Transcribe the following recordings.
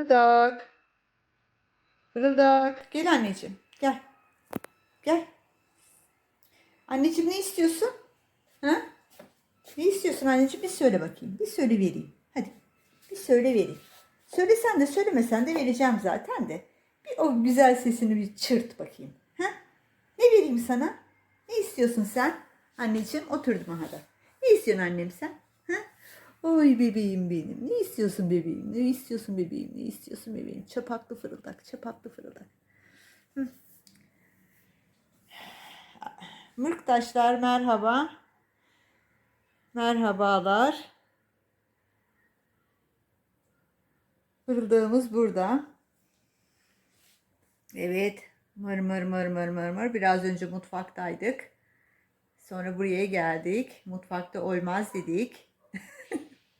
Fırıldak. Fırıldak. Gel anneciğim. Gel. Gel. Anneciğim ne istiyorsun? Ha? Ne istiyorsun anneciğim? Bir söyle bakayım. Bir söyle vereyim. Hadi. Bir söyle vereyim. Söylesen de söylemesen de vereceğim zaten de. Bir o güzel sesini bir çırt bakayım. Ha? Ne vereyim sana? Ne istiyorsun sen? Anneciğim oturdum aha da. Ne istiyorsun annem sen? Oy bebeğim benim. Ne istiyorsun bebeğim? Ne istiyorsun bebeğim? Ne istiyorsun bebeğim? Çapaklı fırıldak, çapaklı fırıldak. Hı. Mırktaşlar merhaba. Merhabalar. Fırıldağımız burada. Evet. Mır mır mır mır mır mır. Biraz önce mutfaktaydık. Sonra buraya geldik. Mutfakta olmaz dedik.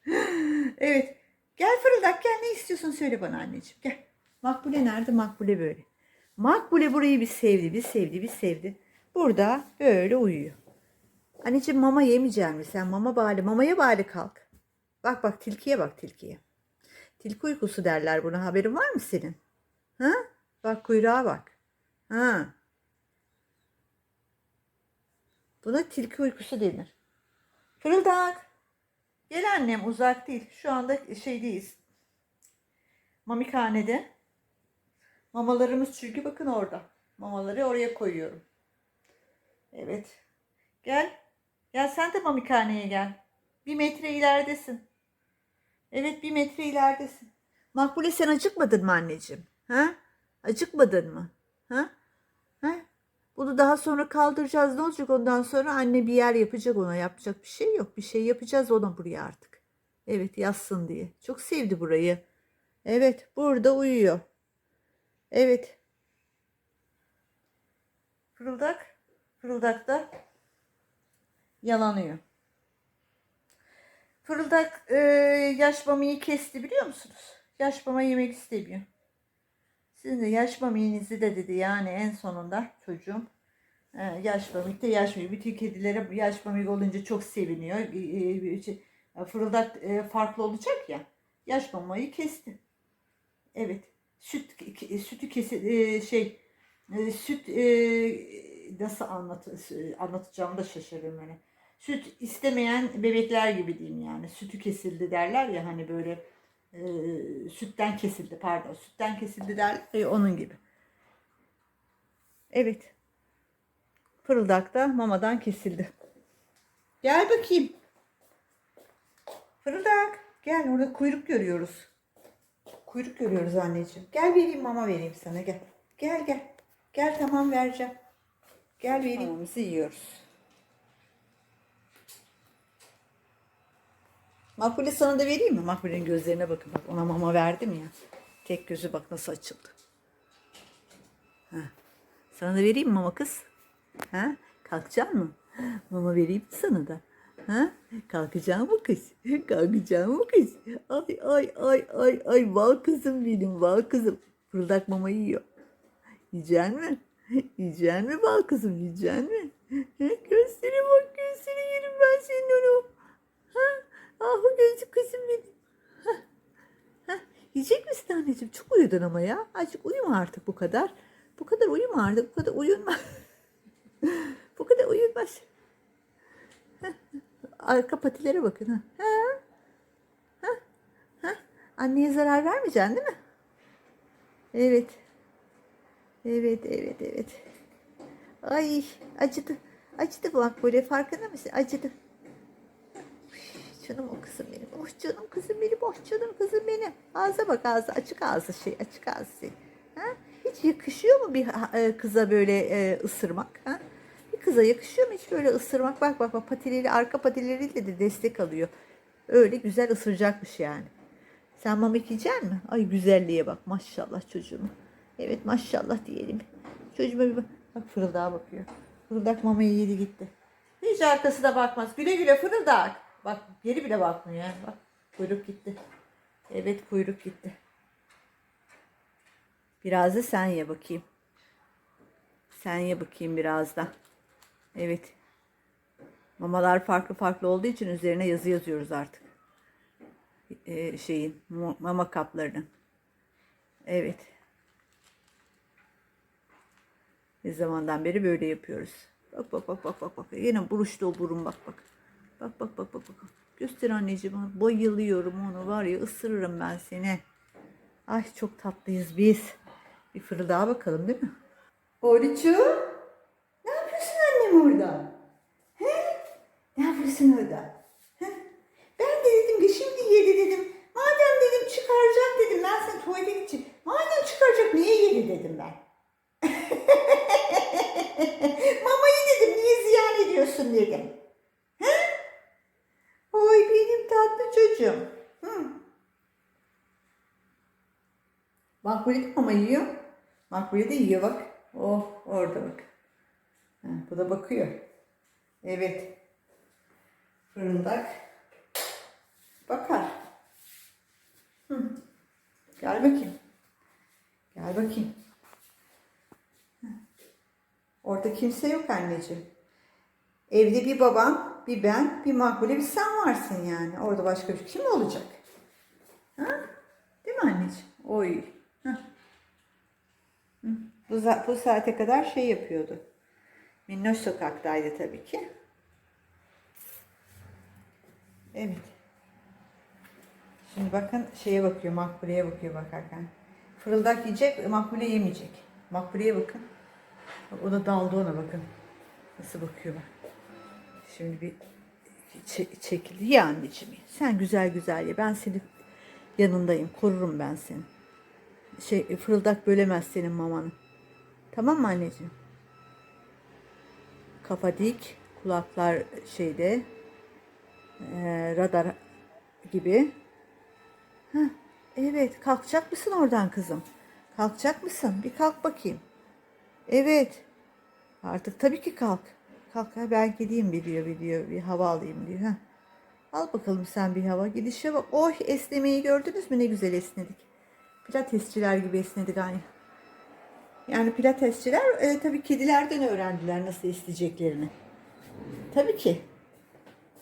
evet. Gel fırıldak gel ne istiyorsun söyle bana anneciğim gel. Makbule nerede? Makbule böyle. Makbule burayı bir sevdi, bir sevdi, bir sevdi. Burada böyle uyuyor. Anneciğim mama yemeyecek misin? Sen mama bari, mamaya bari kalk. Bak bak tilkiye bak tilkiye. Tilki uykusu derler buna. Haberin var mı senin? Ha? Bak kuyruğa bak. Ha. Buna tilki uykusu denir. Fırıldak. Gel annem uzak değil. Şu anda şeydeyiz. Mamikhanede. Mamalarımız çünkü bakın orada. Mamaları oraya koyuyorum. Evet. Gel. Gel sen de mamikhaneye gel. Bir metre ileridesin. Evet bir metre ileridesin. Makbule sen acıkmadın mı anneciğim? Ha? Acıkmadın mı? Ha? Bunu daha sonra kaldıracağız. Ne olacak ondan sonra? Anne bir yer yapacak ona. Yapacak bir şey yok. Bir şey yapacağız ona buraya artık. Evet yatsın diye. Çok sevdi burayı. Evet burada uyuyor. Evet. Fırıldak. Fırıldak da yalanıyor. Fırıldak e, yaş mamayı kesti biliyor musunuz? Yaş mama yemek istemiyor. Sizin de yaş maminizi de dedi yani en sonunda çocuğum. E, yaş mamik de yaş mamik. Bütün kedilere yaş mamik olunca çok seviniyor. E, e, şey, fırıldak e, farklı olacak ya. Yaş mamayı kesti. Evet. Süt ke- sütü kesi e, şey e, süt e, nasıl anlat anlatacağımı da şaşırıyorum hani. Süt istemeyen bebekler gibi diyeyim yani. Sütü kesildi derler ya hani böyle e, sütten kesildi pardon. Sütten kesildi derler ya onun gibi. Evet. Fırıldak da mamadan kesildi. Gel bakayım. Fırıldak. Gel orada kuyruk görüyoruz. Kuyruk görüyoruz anneciğim. Gel vereyim mama vereyim sana gel. Gel gel. Gel tamam vereceğim. Gel vereyim. Mamamızı yiyoruz. Makbule sana da vereyim mi? Makbule'nin gözlerine bakın. Bak ona mama verdim ya. Tek gözü bak nasıl açıldı. Ha. Sana da vereyim mi mama kız? Ha? Kalkacak mı? Mama vereyim sana da? Ha? Kalkacak mı kız? Kalkacak mı kız? Ay ay ay ay ay bal kızım benim bal kızım. Fırıldak mama yiyor. Yiyecek mi? Yiyecek mi bal kızım yiyecek mi? Gözlerine bak gözlerine yerim ben senin onu. Ha? Ah o gözlü kızım benim. Ha? Ha? Yiyecek misin anneciğim? Çok uyudun ama ya. Azıcık uyuma artık bu kadar. Bu kadar uyuma artık. Bu kadar uyunma. bu uyunmaz. Arka patilere bakın. Ha? Ha? Ha? Anneye zarar vermeyeceksin değil mi? Evet. Evet, evet, evet. Ay acıdı. Acıdı bak böyle farkında mısın? Acıdı. Canım o kızım benim. Oh canım kızım benim. Oh canım kızım benim. Ağza bak ağzı. Açık ağzı şey. Açık ağzı şey. Ha? Hiç yakışıyor mu bir e, kıza böyle e, ısırmak? Ha? Kıza yakışıyor mu hiç böyle ısırmak? Bak bak bak patileri arka patileriyle de destek alıyor. Öyle güzel ısıracakmış yani. Sen mamak yiyecek misin? Ay güzelliğe bak maşallah çocuğuma. Evet maşallah diyelim. Çocuğuma bir bak. Bak fırıldağa bakıyor. Fırıldak mamayı yedi gitti. Hiç arkasına bakmaz. Güle güle fırıldak. Bak geri bile bakmıyor yani. Bak kuyruk gitti. Evet kuyruk gitti. Biraz da sen ye bakayım. Sen ye bakayım biraz da. Evet. Mamalar farklı farklı olduğu için üzerine yazı yazıyoruz artık. Ee, şeyin mama kaplarının. Evet. Ne zamandan beri böyle yapıyoruz. Bak bak bak bak bak bak. Yine buruştu o burun bak bak. Bak bak bak bak bak. Göster anneciğim. Bayılıyorum onu var ya ısırırım ben seni. Ay çok tatlıyız biz. Bir fırıldağa bakalım değil mi? Oruçu. Annem orada? He? Ne yapıyorsun orada? He? Ben de dedim ki şimdi yedi dedim. Madem dedim çıkaracak dedim ben sana tuvalete gideceğim. Madem çıkaracak niye yedi dedim ben. Mamayı dedim niye ziyan ediyorsun dedim. He? Oy benim tatlı çocuğum. Hı. Makbule de mama yiyor. Makbule de yiyor bak. Oh orada bak. Bu da bakıyor. Evet. Fırıldak. Bakar. Hı. Gel bakayım. Gel bakayım. Orada kimse yok anneciğim. Evde bir babam, bir ben, bir makbule, bir sen varsın yani. Orada başka bir kim olacak? Ha? Değil mi anneciğim? Oy. Hı. Bu, bu saate kadar şey yapıyordu. Minnoş sokaktaydı tabii ki. Evet. Şimdi bakın şeye bakıyor, makbuleye bakıyor bakarken. Fırıldak yiyecek, makbule yemeyecek. Makbuleye bakın. Bak, o da daldı ona bakın. Nasıl bakıyor bak. Şimdi bir çe- çekildi. Ya anneciğim. Sen güzel güzel ye. Ben senin yanındayım. Korurum ben seni. Şey fırıldak bölemez senin mamanı. Tamam mı anneciğim? Kafa dik. Kulaklar şeyde. eee, radar gibi. Heh, evet. Kalkacak mısın oradan kızım? Kalkacak mısın? Bir kalk bakayım. Evet. Artık tabii ki kalk. Kalk ha ben gideyim bir diyor bir diyor. Bir hava alayım diyor. Ha. Al bakalım sen bir hava. Gidişe bak. Oy esnemeyi gördünüz mü? Ne güzel esnedik. Pilatesçiler gibi esnedik aynı. Yani pilatesçiler e, tabii kedilerden öğrendiler nasıl isteyeceklerini. Tabii ki.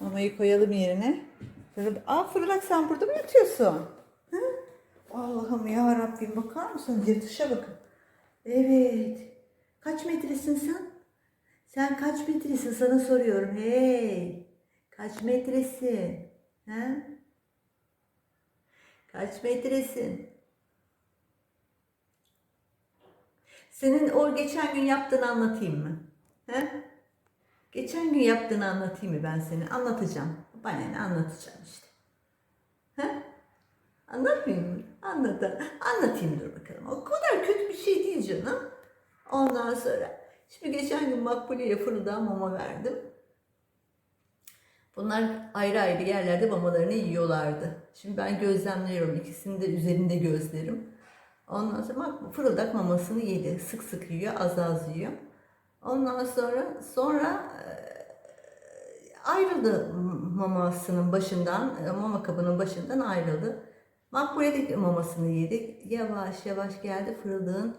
Mamayı koyalım yerine. Aa Fırıldak sen burada mı yatıyorsun? Hı? Allah'ım ya Rabbim bakar mısınız? Yatışa bakın. Evet. Kaç metresin sen? Sen kaç metresin sana soruyorum. Hey. Kaç metresin? He? Kaç metresin? Senin o geçen gün yaptığını anlatayım mı? He? Geçen gün yaptığını anlatayım mı ben seni? Anlatacağım. Bana ne anlatacağım işte. He? Anlatmayayım mı? Anlat. Anlatayım dur bakalım. O kadar kötü bir şey değil canım. Ondan sonra şimdi geçen gün Makbule'ye fırıldağa mama verdim. Bunlar ayrı ayrı yerlerde mamalarını yiyorlardı. Şimdi ben gözlemliyorum. ikisini de üzerinde gözlerim. Ondan sonra fırıldak mamasını yedi. Sık sık yiyor, az az yiyor. Ondan sonra sonra eee, ayrıldı mamasının başından, e, mama kabının başından ayrıldı. Makbule de mamasını yedi. Yavaş yavaş geldi fırıldağın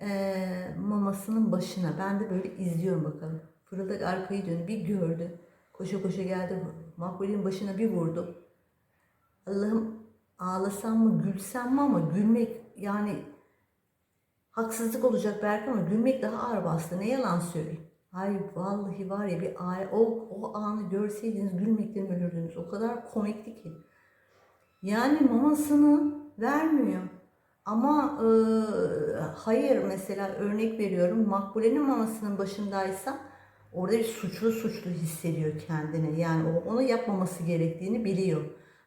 eee, mamasının başına. Ben de böyle izliyorum bakalım. Fırıldak arkayı döndü bir gördü. Koşa koşa geldi. Makbule'nin başına bir vurdu. Allah'ım ağlasam mı gülsem mi ama gülmek yani haksızlık olacak belki ama gülmek daha ağır bastı. Ne yalan söyleyeyim. Ay vallahi var ya bir ay, o, o anı görseydiniz gülmekten ölürdünüz. O kadar komikti ki. Yani mamasını vermiyor. Ama e, hayır mesela örnek veriyorum Makbule'nin mamasının başındaysa orada bir suçlu suçlu hissediyor kendini. Yani o onu yapmaması gerektiğini biliyor.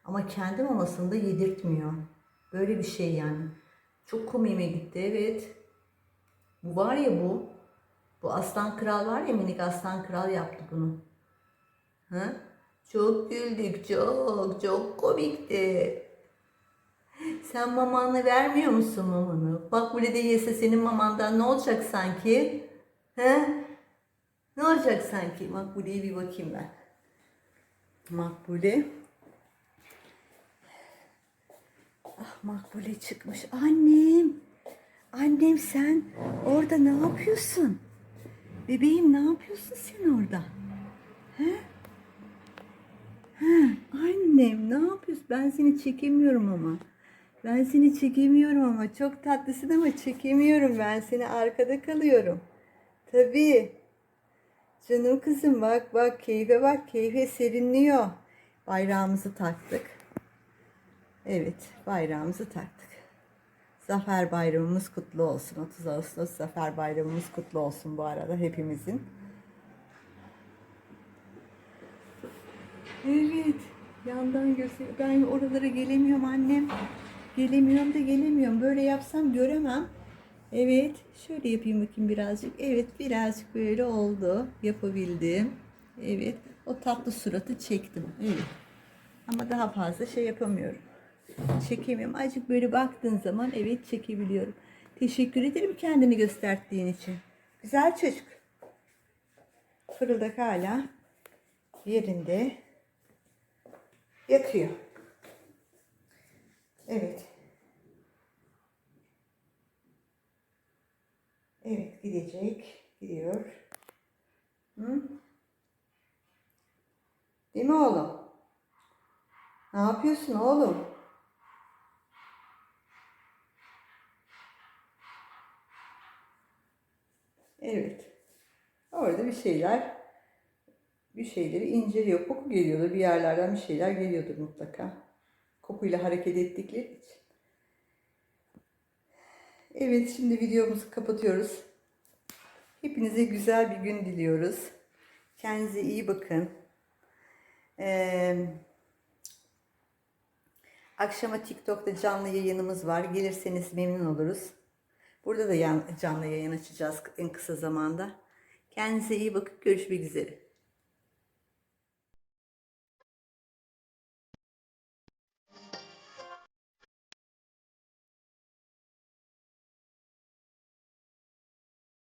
Ama kendi mamasını da yedirtmiyor. Böyle bir şey yani. Çok komiğime gitti evet. Bu var ya bu. Bu aslan kral var ya minik aslan kral yaptı bunu. Ha? Çok güldük çok çok komikti. Sen mamanı vermiyor musun mamanı? Bak burada de yese senin mamandan ne olacak sanki? He? Ne olacak sanki? Makbule'ye bir bakayım ben. Makbule. Ah Makbule çıkmış. Annem. Annem sen orada ne yapıyorsun? Bebeğim ne yapıyorsun sen orada? He? He, annem ne yapıyorsun? Ben seni çekemiyorum ama. Ben seni çekemiyorum ama çok tatlısın ama çekemiyorum ben seni arkada kalıyorum. Tabii. Canım kızım bak bak keyfe bak keyfe serinliyor. Bayrağımızı taktık. Evet bayrağımızı taktık. Zafer bayramımız kutlu olsun. 30 Ağustos Zafer bayramımız kutlu olsun bu arada hepimizin. Evet. Yandan göster. Ben oralara gelemiyorum annem. Gelemiyorum da gelemiyorum. Böyle yapsam göremem. Evet. Şöyle yapayım bakayım birazcık. Evet birazcık böyle oldu. Yapabildim. Evet. O tatlı suratı çektim. Evet. Ama daha fazla şey yapamıyorum. Çekemiyorum. Azıcık böyle baktığın zaman evet çekebiliyorum. Teşekkür ederim kendini gösterdiğin için. Güzel çocuk. Fırıldak hala yerinde yatıyor. Evet. Evet gidecek. Gidiyor. Hı? Değil mi oğlum? Ne yapıyorsun oğlum? Evet. Orada bir şeyler bir şeyleri inceliyor. Koku geliyordur. Bir yerlerden bir şeyler geliyordur mutlaka. Kokuyla hareket ettikleri için. Evet şimdi videomuzu kapatıyoruz. Hepinize güzel bir gün diliyoruz. Kendinize iyi bakın. Ee, akşama TikTok'ta canlı yayınımız var. Gelirseniz memnun oluruz. Burada da canlı yayın açacağız en kısa zamanda. Kendinize iyi bakın. Görüşmek üzere.